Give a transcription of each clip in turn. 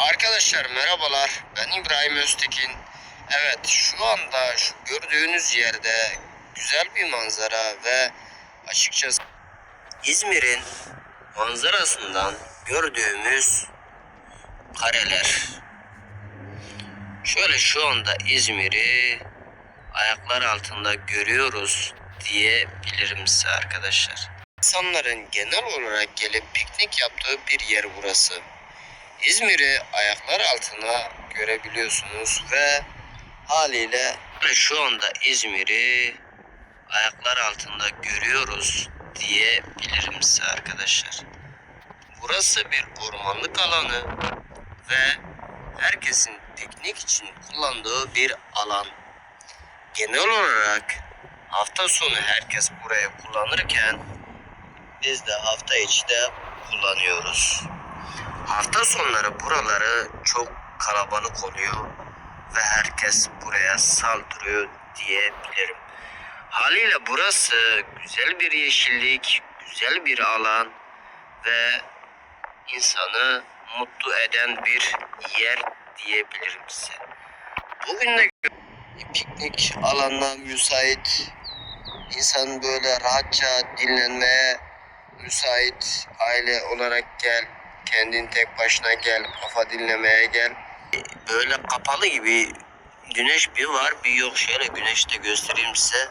Arkadaşlar merhabalar. Ben İbrahim Öztekin. Evet şu anda şu gördüğünüz yerde güzel bir manzara ve açıkçası İzmir'in manzarasından gördüğümüz kareler. Şöyle şu anda İzmir'i ayaklar altında görüyoruz diyebilirim size arkadaşlar. İnsanların genel olarak gelip piknik yaptığı bir yer burası. İzmir'i ayaklar altına görebiliyorsunuz ve haliyle şu anda İzmir'i ayaklar altında görüyoruz diyebilirim size arkadaşlar. Burası bir ormanlık alanı ve herkesin piknik için kullandığı bir alan. Genel olarak hafta sonu herkes burayı kullanırken biz de hafta içi de kullanıyoruz. Hafta sonları buraları çok kalabalık oluyor ve herkes buraya saldırıyor diyebilirim. Haliyle burası güzel bir yeşillik, güzel bir alan ve insanı mutlu eden bir yer diyebilirim size. Bugün de piknik alanına müsait, insan böyle rahatça dinlenmeye müsait aile olarak gel, kendin tek başına gel, kafa dinlemeye gel. Böyle kapalı gibi güneş bir var bir yok şöyle güneşte göstereyim size.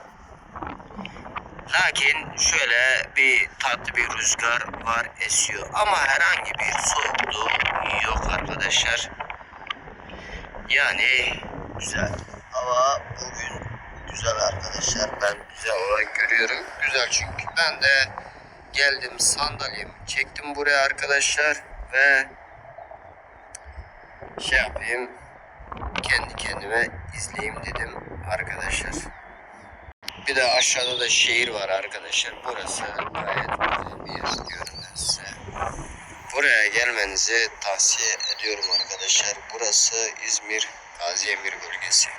Lakin şöyle bir tatlı bir rüzgar var esiyor ama herhangi bir soğukluğu yok arkadaşlar. Yani güzel. Hava bugün güzel arkadaşlar. Ben güzel olarak görüyorum. Güzel çünkü ben de geldim sandalyemi çektim buraya arkadaşlar ve şey yapayım kendi kendime izleyeyim dedim arkadaşlar. Bir de aşağıda da şehir var arkadaşlar. Burası gayet güzel bir yer diyorum ben size. Buraya gelmenizi tavsiye ediyorum arkadaşlar. Burası İzmir Gaziemir bölgesi.